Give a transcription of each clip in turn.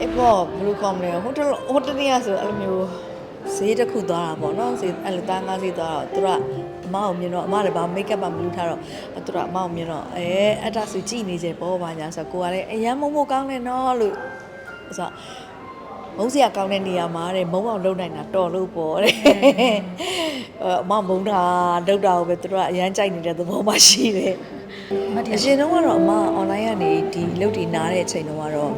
အေးပေါ့ဘယ်လိုကောင်းမလဲဟိုတလဟိုတနေ့ကဆိုအဲ့လိုမျိုးဈေးတစ်ခုသွားတာပေါ့နော်ဈေးအဲ့လိုသားငါးဈေးသွားတော့သူတို့ကအမအောင်မြင်တော့အမလည်းဘာမိတ်ကပ်မှမလုပ်ထားတော့သူတို့ကအမအောင်မြင်တော့အဲအဲ့ဒါဆိုကြည်နေကြပေါ့ပါညာဆိုကိုကလည်းအရန်မုံမကောင်းတယ်နော်လို့ဆို မုံစရာကောင်းတဲ့နေရာမှာတဲ့မုံအောင်လုပ်နိုင်တာတော်လို့ပေါ့တဲ့အမမုံတာဒုတ်တာကိုပဲသူတို့ကအရန်ကြိုက်နေတဲ့သဘောမှရှိတယ်မတ်တရအရင်တော့ကတော့အမ online ကနေဒီလုပ်တည်နားတဲ့အချိန်တော့ကတော့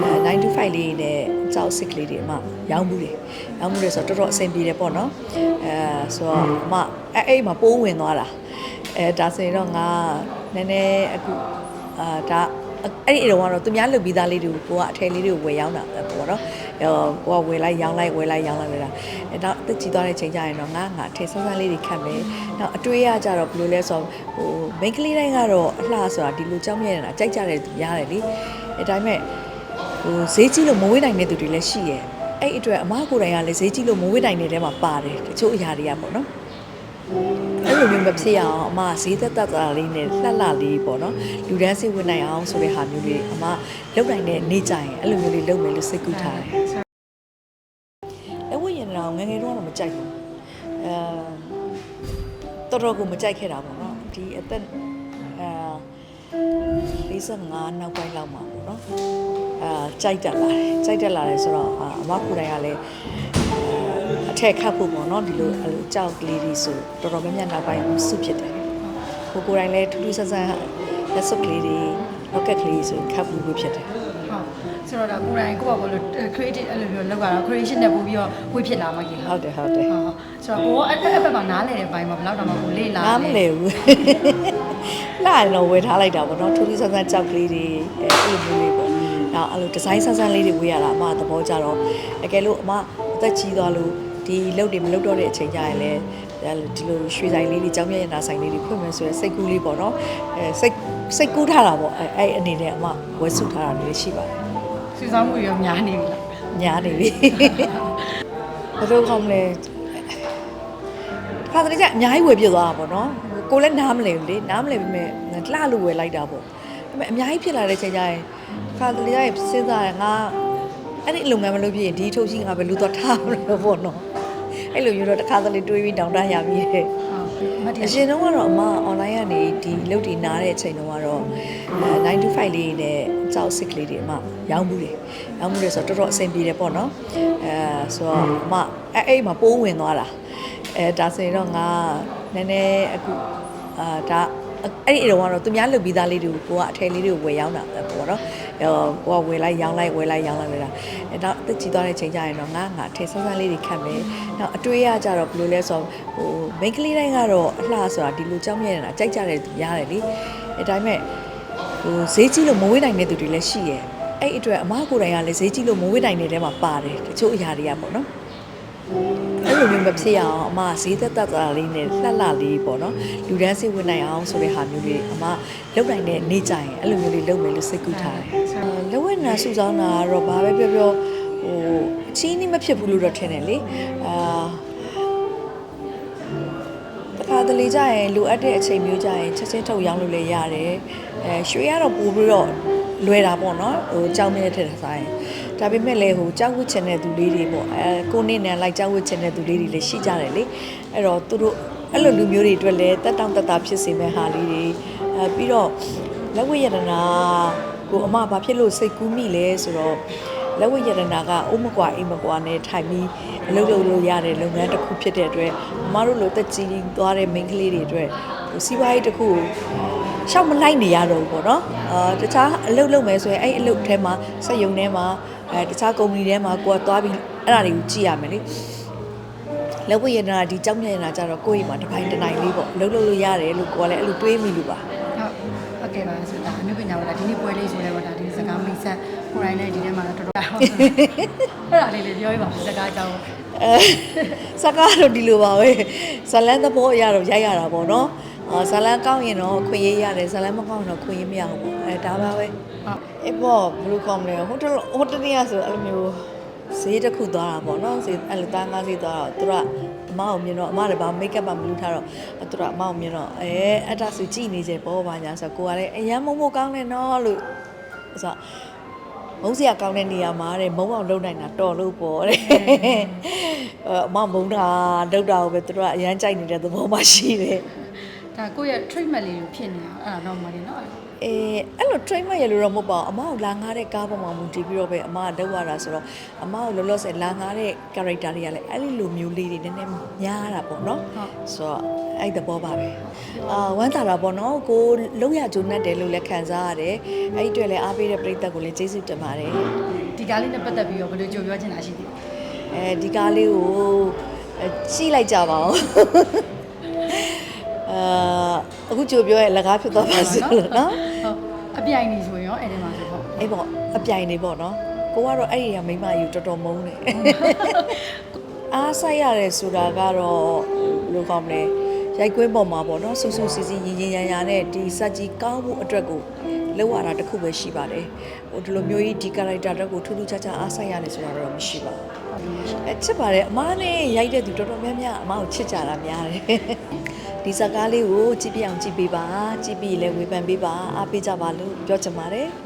အဲ9 to 5လေးနဲ့ကြောက်စစ်ကလေးတွေအမရောင်းမှုတယ်ရောင်းမှုတယ်ဆိုတော့တော်တော်အဆင်ပြေတယ်ပေါ့နော်အဲဆိုတော့အမအဲအဲ့မှာပိုးဝင်သွားတာအဲဒါဆိုရင်တော့ငါနည်းနည်းအခုအာဒါ အဲ့ဒီတော့ကတော့သူများလုပ်ပြီးသားလေးတွေကိုကိုကအထည်လေးတွေကိုဝယ်ရောင်းတာပေါ့နော်ဟိုကိုကဝယ်လိုက်ရောင်းလိုက်ဝယ်လိုက်ရောင်းလိုက်ပဲလားအဲတော့အသက်ကြီးသွားတဲ့ချိန်ကျရင်တော့ငါငါအထည်ဆန်းဆန်းလေးတွေခတ်မယ်နောက်အတွေးရကြတော့ဘယ်လိုလဲဆိုတော့ဟိုမိန်းကလေးတိုင်းကတော့အလှဆိုတာဒီလိုကြောက်မြဲနေတာကြိုက်ကြတဲ့သူရတယ်လေအဲဒါပေမဲ့ဟိုဈေးကြီးလို့မဝေးနိုင်တဲ့သူတွေလည်းရှိရဲ့အဲ့အတွက်အမကိုယ်တိုင်ကလည်းဈေးကြီးလို့မဝေးနိုင်တဲ့တဲမှာပါတယ်တချို့အရာတွေကပေါ့နော် အဲ့လိုမျိုးမဖြစ်ရအောင်အမဈေးသက်သက်သာလေးနဲ့လှလှလေးပေါ့နော်လူတန်းစိတ်ဝင်နိုင်အောင်ဆိုတဲ့ဟာမျိုးလေးအမလုပ်နိုင်တဲ့နေ့ကြရင်အဲ့လိုမျိုးလေးလုပ်မယ်လို့စိတ်ကူးထားတယ်အဝိညာဉ်တော်ငယ်ငယ်တော့တော့မကြိုက်ဘူးအဲတော်တော်ကိုမကြိုက်ခဲ့တာပေါ့နော်ဒီအသက်အဲ45နောက်ပိုင်းလောက်မှာပေါ့နော်အာကြိုက်တက်လာတယ်ကြိုက်တက်လာတယ်ဆိုတော့အာအမကိုယ်တိုင်ကလည်းအ ထက်ခတ်ဖို့ပေါ့နော်ဒီလိုအဲ့လိုကြောက်ကလေးတွေဆိုတော်တော်များများနောက်ပိုင်းစုဖြစ်တယ်ကိုကိုယ်တိုင်လည်းထူးထူးဆန်းဆန်းလက်စွပ်ကလေးတွေလောက်ကက်ကလေးဆိုခတ်ဖို့ပဲဖြစ်တယ်ဟုတ်ဆိုတော့ဒါကိုယ်တိုင်ကိုယ့်ဘာလို့ creative အဲ့လိုမျိုးလောက်တာ creation နဲ့ပို့ပြီးတော့ဝေ့ဖြစ်လာမှကြီးဟုတ်တယ်ဟုတ်တယ်ဟုတ်ဆိုတော့ကိုအဲ့အဲ့ဘက်မှာနားလည်တဲ့ဘိုင်းမှာဘယ်လောက်တောင်မှကိုလေ့လာနားမလဲဘူးလာရင်တော့ဝယ်ထားလိုက်တာပေါ့နော်ထူးထူးဆန်းဆန်းကြောက်ကလေးတွေအဲ့လိုမျိုးလေးပေါ့နောက်အဲ့လိုဒီဇိုင်းဆန်းဆန်းလေးတွေဝေးရတာအမသဘောကျတော့အကယ်လို့အမအသက်ကြီးသွားလို့ ဒီလုပ်တွေမလုပ်တော့တဲ့အချိန်ကျရင်လည်းဒီလိုရွှေဆိုင်လေးတွေကြောင်းမြရနာဆိုင်လေးတွေဖွင့်မယ်ဆိုရယ်စိတ်ကူးလေးပေါ့နော်အဲစိတ်စိတ်ကူးထားတာပေါ့အဲအဲ့အနေနဲ့အမဝယ်စုထားတာလေးရှိပါတယ်စီဆောင်မှုရောများနေပြီလားညားနေပြီဘယ်လိုခေါမလဲခါတည်းကျအများကြီးဝယ်ပြစ်သွားတာပေါ့နော်ကိုလည်းနားမလဲဘူးလေနားမလဲပြီမဲ့လှလို့ဝယ်လိုက်တာပေါ့ဒါပေမဲ့အများကြီးဖြစ်လာတဲ့ချိန်ကျရင်ခါတည်းကျရင်စဉ်းစားရငါအဲ့ဒီလုပ်ငန်းမလုပ်ဖြစ်ရင်ဒီထုတ်ရှိငါပဲလူတော့ထားမလို့ပေါ့နော် အဲ့လိုမျိုးတော့တစ်ခါတလေတွေးပြီးတောင်းတရပြီတဲ့ဟုတ်မတ်တရအရင်တော့ကတော့အမ online ကနေဒီလုပ်တည်နားတဲ့အချိန်တော့ကတော့အဲ9 to 5လေးနဲ့ကြောက်စစ်ကလေးတွေအမရောင်းမှုတယ်ရောင်းမှုတယ်ဆိုတော့တော်တော်အဆင်ပြေတယ်ပေါ့နော်အဲဆိုတော့အမအဲအဲ့မှာပိုးဝင်သွားတာအဲဒါဆိုရင်တော့ငါနည်းနည်းအခုအာဒါ အဲ့ဒီတော့ကတော့သူများလုပ်ပြီးသားလေးတွေကိုကိုကအထည်လေးတွေကိုဝယ်ရောင်းတာပေါ့နော်ဟိုကိုကဝယ်လိုက်ရောင်းလိုက်ဝယ်လိုက်ရောင်းလိုက်ပဲလားအဲတော့အသက်ကြီးသွားတဲ့ချိန်ကျရင်တော့ငါငါအထည်ဆန်းဆန်းလေးတွေခတ်မယ်နောက်အတွေးရကြတော့ဘယ်လိုလဲဆိုတော့ဟိုမိန်းကလေးတိုင်းကတော့အလှဆိုတာဒီလိုကြောက်မြဲနေတာကြိုက်ကြတဲ့သူရတယ်လေအဲဒါပေမဲ့ဟိုဈေးကြီးလို့မဝေးနိုင်တဲ့သူတွေလည်းရှိရဲ့အဲ့အတွက်အမကိုယ်တိုင်ကလည်းဈေးကြီးလို့မဝေးနိုင်တဲ့တဲမှာပါတယ်တချို့အရာတွေကပေါ့နော် အဲ့လိုမျိုးမဖြစ်ရအောင်အမဈေးသက်သက်သာလေးနဲ့လှလှလေးပေါ့နော်လူတန်းစိတ်ဝင်နိုင်အောင်ဆိုတဲ့ဟာမျိုးလေးအမလုပ်နိုင်တဲ့နေ့ကြရင်အဲ့လိုမျိုးလေးလုပ်မယ်လို့စိတ်ကူးထားတယ်။လက်ဝဲနာစုဆောင်းတာကတော့ဘာပဲပြောပြောဟိုအချင်းကြီးမဖြစ်ဘူးလို့တော့ထင်တယ်လေ။အာတခါတလေကြရင်လိုအပ်တဲ့အချိန်မျိုးကြရင်ချက်ချင်းထုတ်ရောင်းလို့လည်းရတယ်။အဲရွှေရတော့ပို့ပြီးတော့လွယ်တာပေါ့နော်ဟိုကြောင်းမြဲထက်တာဆိုင် ဒါပေမဲ့လည်းဟိုကြောက်ဝစ်ချင်တဲ့သူလေးတွေပေါ့အဲကိုနေနဲ့လိုက်ကြောက်ဝစ်ချင်တဲ့သူလေးတွေလည်းရှိကြတယ်လေအဲ့တော့သူတို့အဲ့လိုလူမျိုးတွေအတွက်လည်းတက်တောင့်တက်တာဖြစ်စေမဲ့ဟာလေးတွေအဲပြီးတော့လက်ဝဲရတနာကိုအမဘာဖြစ်လို့စိတ်ကူးမိလဲဆိုတော့လက်ဝဲရတနာကအုံးမကွာအိမ်မကွာနဲ့ထိုင်ပြီးအလုပ်လုပ်လို့ရတဲ့လုပ်ငန်းတစ်ခုဖြစ်တဲ့အတွက်အမတို့လိုတက်ကြီးသွားတဲ့မိန်းကလေးတွေအတွက်ဟိုစီးပွားရေးတစ်ခုကိုရှောက်မလိုက်နေရတော့ဘူးပေါ့နော်အာတခြားအလုပ်လုပ်မယ်ဆိုရင်အဲ့အလုပ်ထဲမှာစက်ရုံထဲမှာ အဲတခြားကုမ္ပဏီထဲမှာကိုကသွားပြီးအဲ့ဒါတွေကိုကြည့်ရမယ်လေလက်ဝဲရနာဒီကြောက်မြရနာကြတော့ကိုယ့်အိမ်မှာတစ်ပိုင်းတစ်နိုင်လေးပေါ့အလုပ်လုပ်လို့ရတယ်လို့ကိုကလည်းအဲ့လိုတွေးမိလို့ပါဟုတ်ဟုတ်ကဲ့ပါဆိုတာအနုပညာဝါဒဒီနေ့ပွဲလေးဆိုလဲဝါဒဒီစကားမိတ်ဆက်ကိုယ်တိုင်လည်းဒီထဲမှာတော့တော်တော်ဟုတ်အဲ့ဒါလေးလေးပြောပြပါဦးစကားအကြောင်းအဲစကားတော့ဒီလိုပါပဲဇလန်းသဘောအရတော့ရိုက်ရတာပေါ့နော်အာ ဇလန်းကောင်းရင်တော့ခွင့်ရေးရတယ်ဇလန်းမကောင်းရင်တော့ခွင့်ရေးမရဘူးပေါ့အဲဒါပါပဲဟုတ်အေးပေါ့ဘယ်လိုကောင်းမလဲဟိုတလဟိုတနေ့ကဆိုအဲ့လိုမျိုးဈေးတစ်ခုသွားတာပေါ့နော်ဈေးအဲ့လိုသားငါးဈေးသွားတော့သူကအမအောင်မြင်တော့အမလည်းဘာမိတ်ကပ်မှမလုပ်ထားတော့သူကအမအောင်မြင်တော့အဲအဲ့ဒါဆိုကြည်နေကြပေါ့ပါညာဆိုကိုကလည်းအရန်မုံမကောင်းတယ်နော်လို့ဆိုမမုန်းစရာကောင်းတဲ့နေရာမှာတဲ့မုန်းအောင်လုပ်နိုင်တာတော်လို့ပေါ့တဲ့အဲအမမုန်းတာလုပ်တာကိုပဲသူတို့ကအရန်ကြိုက်နေတဲ့သဘောမှရှိတယ် ဒါကိုယ့်ရဲ့ treatment လေးကိုဖြစ်နေတာအဲ့ဒါတော့မလေးနော်အဲအဲ့လို train မရလို့တော့မဟုတ်ပါဘူးအမကိုလာငားတဲ့ကားပေါ်မှာမူတည်ပြီးတော့ပဲအမကလုပ်ရတာဆိုတော့အမကိုလောလောဆယ်လာငားတဲ့ character တွေကလည်းအဲ့ဒီလိုမျိုးလေးတွေနည်းနည်းများတာပေါ့နော်ဟုတ်ဆိုတော့အဲ့သဘောပါပဲအာဝမ်းသာတာပေါ့နော်ကိုလုံးရဂျုံနဲ့တယ်လို့လည်းခံစားရတယ်အဲ့ဒီအတွက်လည်းအားပေးတဲ့ပရိသတ်ကိုလည်းကျေးဇူးတင်ပါတယ်ဒီကားလေးနဲ့ပတ်သက်ပြီးတော့ဘယ်လိုကြိုပြောချင်တာရှိသေးလဲအဲဒီကားလေးကိုအဲကြည့်လိုက်ကြပါဦး အာအခုကြိုပြောရင်လက်ကားဖြစ်သွားပါစေလို့နော်ဟုတ်အပြိုင်နေဆိုရင်ရောအဲ့ဒီမှာဆိုဟုတ်အေးပေါ့အပြိုင်နေပေါ့နော်ကိုကတော့အဲ့ဒီကမိမယူတော်တော်မုန်းတယ်အားဆိုင်ရတယ်ဆိုတာကတော့ဘယ်လိုကောင်းမလဲရိုက်ကွင်းပေါ်မှာပေါ့နော်ဆူဆူစီစီရင်ရင်ရရရနဲ့ဒီစက်ကြီးကောင်းဖို့အတွက်ကိုလောက်ရတာတစ်ခုပဲရှိပါတယ်ဟိုဒီလိုမျိုးကြီးဒီ character တက်ကိုထူးထူးခြားခြားအားဆိုင်ရတယ်ဆိုတာတော့မရှိပါဘူးအဲချစ်ပါတယ်အမားနဲ့ရိုက်တဲ့သူတော်တော်များများအမားကိုချစ်ကြတာများတယ် ဒီဇာတ်ကားလေးကိုကြည့်ပြအောင်ကြည့်ပေးပါကြည့်ပြီးလည်းဝေဖန်ပေးပါအားပေးကြပါလို့ပြောချင်ပါတယ်